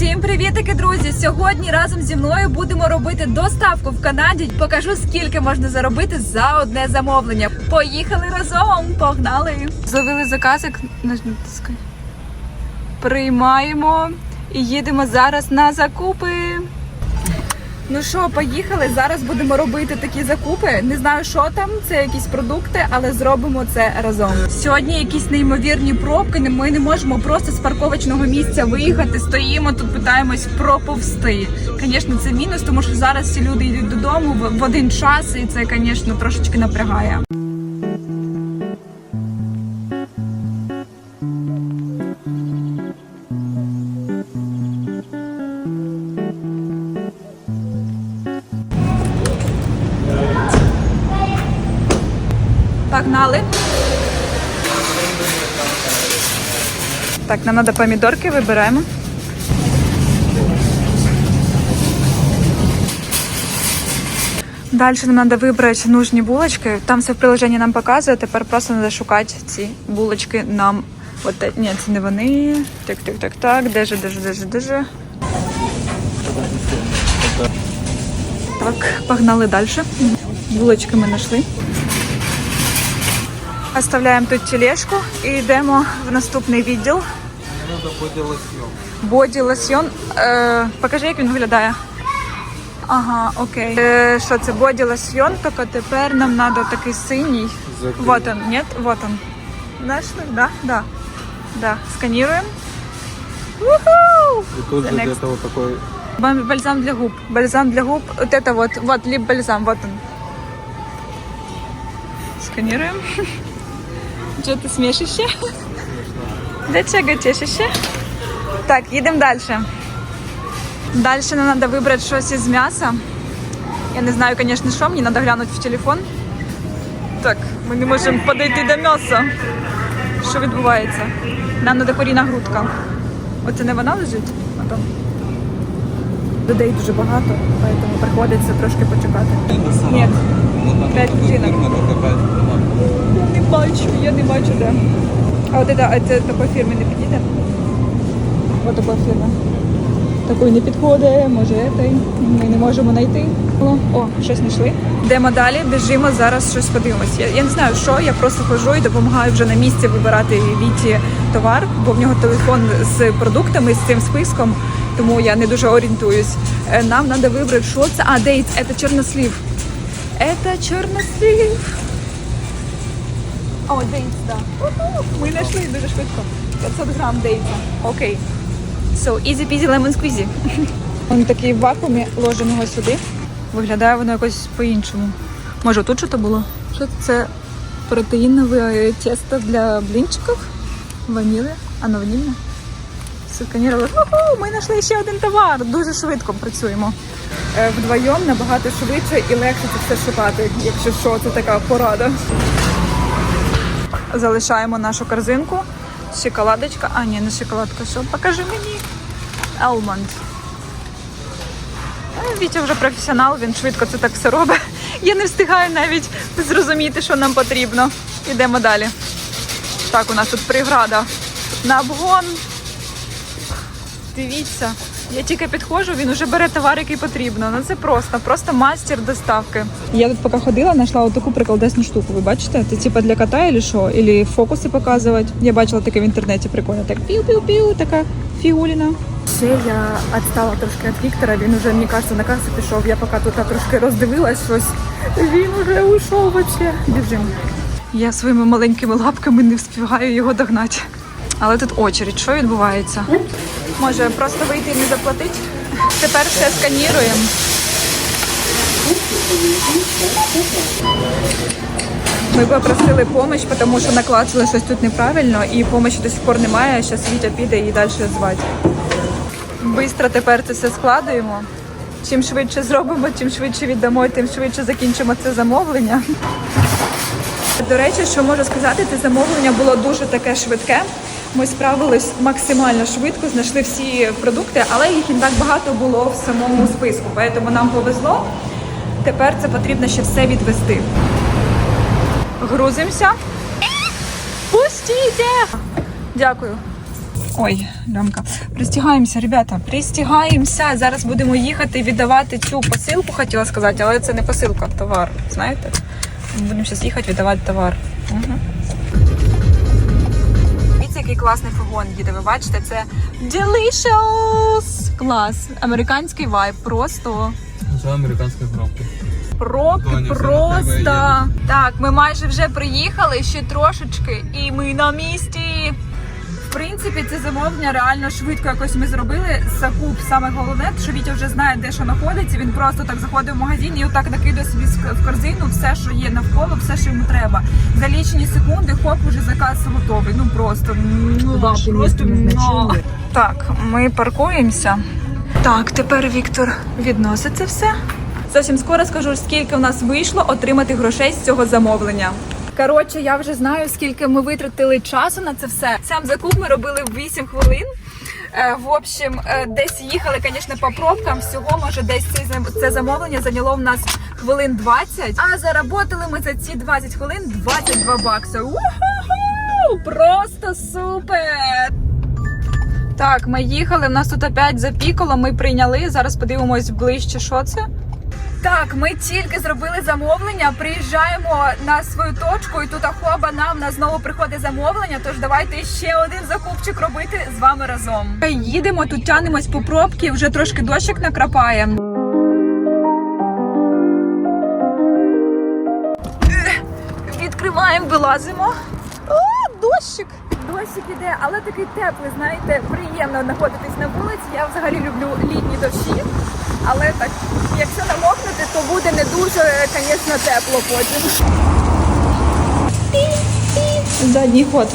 Всім привітики, друзі! Сьогодні разом зі мною будемо робити доставку в Канаді. Покажу скільки можна заробити за одне замовлення. Поїхали разом! Погнали! Зловили заказик. Приймаємо і їдемо зараз на закупи. Ну що, поїхали. Зараз будемо робити такі закупи. Не знаю, що там, це якісь продукти, але зробимо це разом. Сьогодні якісь неймовірні пробки. Ми не можемо просто з парковочного місця виїхати. Стоїмо тут, питаємось проповсти. Звісно, це мінус, тому що зараз всі люди йдуть додому в- один час, і це, звісно, трошечки напрягає. Погнали. Так, нам треба помідорки, вибираємо. Далі нам треба вибрати нужні булочки. Там все в приложенні нам показує. Тепер просто треба шукати ці булочки нам. От, те- ні, це не вони. Так, так, так, так. Де же, де же, де же, де же. Так, погнали далі. Булочки ми знайшли. Оставляємо тут тележку і йдемо в наступний відділ. Боді лосьйон. Е, покажи, як він виглядає. Ага, окей. Е, що це боді лосьйон, тільки тепер нам треба такий синій. Закрий. Вот он, нет? Вот он. Нашли? Да? Да. Да. Сканируем. Уху! И тут The же next. где-то вот такой Бам- Бальзам для губ. Бальзам для губ. Вот это вот. Вот, лип бальзам. Вот он. Сканируем. Что ты смешище? Для чого тішище? Так, їдемо далі. Далі нам треба вибрати щось із м'яса. Я не знаю, звісно, що, мені треба глянути в телефон. Так, ми не можемо подойти до м'яса. Що відбувається? Нам треба коріна грудка. Оце не вона лежить? А там. Людей дуже багато, тому приходиться трошки почекати. Ні, п'ять людинок. Не бачу, я не бачу де. А от це, це такої фірми не підійде? Ось такої фірми. Такої не підходить, може этой. Ми не можемо знайти. О, щось знайшли. Йдемо далі, біжимо, зараз щось подивимось. Я, я не знаю, що, я просто ходжу і допомагаю вже на місці вибирати Віті товар, бо в нього телефон з продуктами, з цим списком, тому я не дуже орієнтуюсь. Е, Нам треба вибрати, що це. А, дейтс, це чорнослів. Це чорнослів. О, дейтс, так. Ми знайшли дуже швидко. 500 грам дейтса. Окей. So, easy peasy lemon squeezy. Він такий в вакуумі, ложимо його сюди. Виглядає воно якось по-іншому. Може, тут що було? Що це протеїнове тісто для блінчиків? Ванілі? Ано ванільне? Сканірували. Ми знайшли ще один товар. Дуже швидко працюємо. Е, Вдвоєм набагато швидше і легше це все шукати, якщо що, це така порада. Залишаємо нашу корзинку. Шоколадочка. А, ні, не шоколадка. Що? Покажи мені. Елмонд. Вітя вже професіонал, він швидко це так все робить. Я не встигаю навіть зрозуміти, що нам потрібно. Йдемо далі. Так, у нас тут преграда на обгон. Дивіться, я тільки підходжу, він вже бере товар, який потрібно. Ну це просто, просто мастер доставки. Я тут поки ходила, знайшла отаку приколдесну штуку. Ви бачите? Це типа для кота или що? Или фокуси показувати. Я бачила таке в інтернеті прикольно. Так піу-піу-піу, така фігуліна. Ще я відстала трошки від Віктора, він уже, мені кажется, на касу пішов. Я поки тут трошки роздивилась щось. Він уже уйшов вообще. Біжимо. Я своїми маленькими лапками не встигаю його догнати. Але тут очередь, що відбувається? Може просто вийти і не заплатити? Тепер все сканіруємо. Ми попросили допомогу, тому що наклацали щось тут неправильно, і допомоги до сих пор немає. Зараз Вітя піде і далі звати. Бистро тепер це все складуємо. Чим швидше зробимо, чим швидше віддамо, тим швидше закінчимо це замовлення. До речі, що можу сказати, це замовлення було дуже таке швидке. Ми справились максимально швидко, знайшли всі продукти, але їх не так багато було в самому списку. Тому нам повезло. Тепер це потрібно ще все відвести. Грузимося. Пустіть! Дякую. Ой, лямка. Пристягаємося, ребята, пристягаємося. Зараз будемо їхати віддавати цю посилку, хотіла сказати, але це не посилка, товар. Знаєте? Будемо зараз їхати віддавати товар. Угу. Класний фургон їде. Ви бачите, це Delicious! Клас! Американський вайб. Просто Це американські пробки. пробки Доня, просто. Так, ми майже вже приїхали, ще трошечки, і ми на місці. В принципі, це замовлення реально швидко якось ми зробили. Закуп саме головне, що Вітя вже знає, де що знаходиться. Він просто так заходить в магазин і отак накидує собі в корзину все, що є навколо, все, що йому треба. За лічені секунди, хоп, уже заказ готовий. Ну просто муа, просто муа. так. Ми паркуємося. Так, тепер Віктор відносить це все. Зовсім скоро скажу, скільки у нас вийшло отримати грошей з цього замовлення. Коротше, я вже знаю, скільки ми витратили часу на це все. Сам закуп ми робили в 8 хвилин. Е, В общем, е, десь їхали, звісно, по пробкам. Всього може десь це, замовлення зайняло в нас хвилин 20. А заработали ми за ці 20 хвилин 22 бакси. Уху! Просто супер! Так, ми їхали. В нас тут опять запікало. Ми прийняли. Зараз подивимось ближче, що це. Так, ми тільки зробили замовлення. Приїжджаємо на свою точку, і тут ахоба нам на знову приходить замовлення. Тож давайте ще один закупчик робити з вами разом. Їдемо тут, тянемось по пробки. Вже трошки дощик накрапає. Відкриваємо, вилазимо. О, дощик! Дощик іде, але такий теплий, знаєте, приємно знаходитись на вулиці. Я взагалі люблю літні дощі. Але так, якщо намокнути, то буде не дуже, звісно, тепло потім. Задній ход.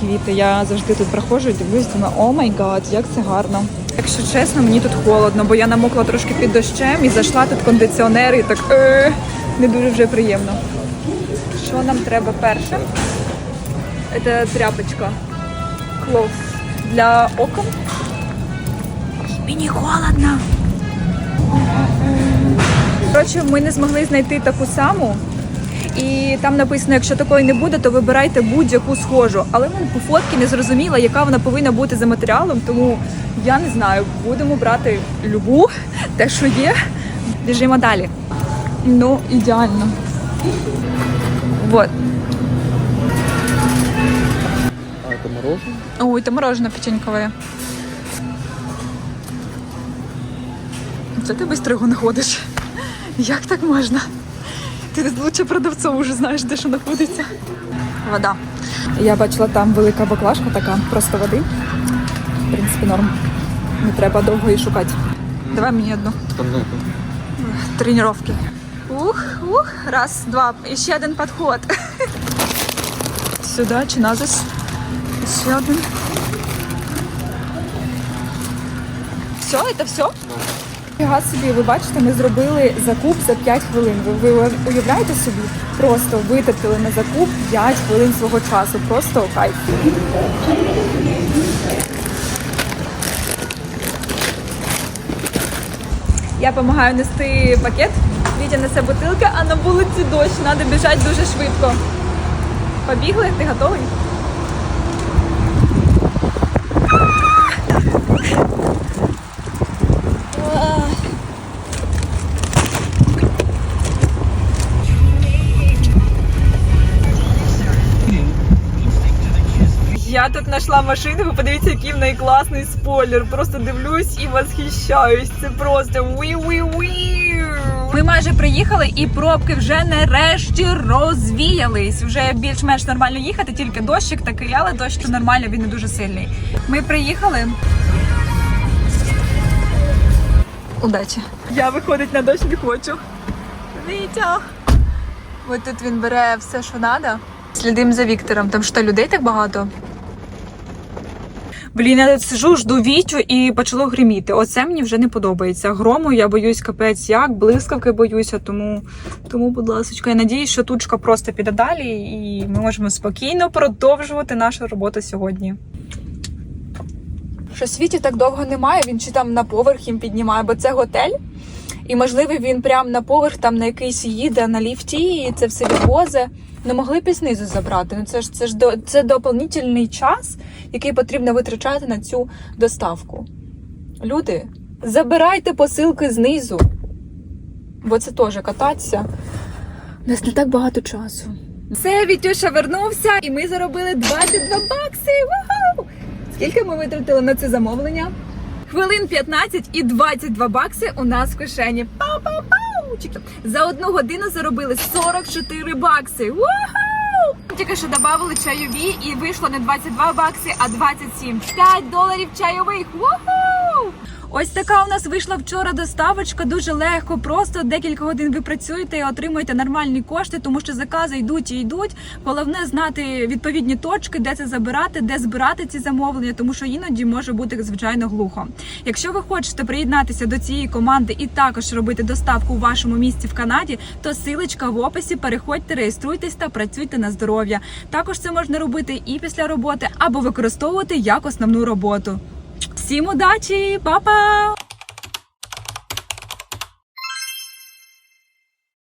Квіти, я завжди тут проходжу і дивлюсь, думаю, о май гад, як це гарно. Якщо чесно, мені тут холодно, бо я намокла трошки під дощем і зайшла тут кондиціонер і так е, не дуже вже приємно. Що нам треба перше? Це тряпочка. Клоус для окон. Мені холодно. Коротше, ми не змогли знайти таку саму. І там написано, якщо такої не буде, то вибирайте будь-яку схожу. Але ну, по фотки не зрозуміла, яка вона повинна бути за матеріалом, тому я не знаю, будемо брати любу, те, що є. Біжимо далі. Ну, ідеально. Вот. Мороженое? Ой, это мороженое печеньковое. Це ти швидко його знаходиш. Як так можна? Ти лучше продавцов вже знаєш, де що знаходиться. Вода. Я бачила там велика баклажка така, просто води. В принципі, норм. Не треба довго її шукати. Давай мені одну. Ну, Тренировки. Ух, ух, раз, два. І ще один підход. Сюди чи назис. Ще один. Все, це все? Фіга собі, ви бачите, ми зробили закуп за 5 хвилин. Ви, ви уявляєте собі? Просто витратили на закуп 5 хвилин свого часу. Просто кайф. Я допомагаю нести пакет. Вітя несе бутилки, а на вулиці дощ. Треба біжати дуже швидко. Побігли, ти готовий? Тут знайшла машину, ви подивіться, який в неї класний спойлер. Просто дивлюсь і восхищаюсь. Це просто уі-уі-уі. Ми майже приїхали, і пробки вже нарешті розвіялись. Вже більш-менш нормально їхати, тільки дощик такий, але дощ то нормально, він не дуже сильний. Ми приїхали. Удачі. Я виходить на дощ не хочу. Вітя. Ось тут він бере все, що треба. Слідимо за Віктором. Там що, людей так багато? Блін, я тут сижу, жду Вітю і почало гриміти. Оце мені вже не подобається. Грому я боюсь капець як, блискавки боюся, тому, тому будь ласка, я надіюсь, що тучка просто піде далі, і ми можемо спокійно продовжувати нашу роботу сьогодні. Що світі так довго немає, він чи там на поверх їм піднімає, бо це готель. І можливо він прямо на поверх там на якийсь їде на ліфті і це все відвозе. Не могли б і знизу забрати. Ну це ж це ж до це доповнительний час, який потрібно витрачати на цю доставку. Люди, забирайте посилки знизу. Бо це теж кататися. У нас не так багато часу. Все, Вітюша вернувся, і ми заробили 22 бакси. Вау! Скільки ми витратили на це замовлення? Хвилин 15 і 22 бакси у нас в кишені. Пау-пау-пау! Чик. За одну годину заробили 44 бакси. Вау! Тільки що додали чайові і вийшло не 22 бакси, а 27. 5 доларів чайових. Вау! Ось така у нас вийшла вчора доставочка. Дуже легко, просто декілька годин ви працюєте і отримуєте нормальні кошти, тому що закази йдуть і йдуть. Головне знати відповідні точки, де це забирати, де збирати ці замовлення, тому що іноді може бути звичайно глухо. Якщо ви хочете приєднатися до цієї команди і також робити доставку у вашому місті в Канаді, то силочка в описі. Переходьте, реєструйтесь та працюйте на здоров'я. Також це можна робити і після роботи, або використовувати як основну роботу. Всім удачі, Па-па!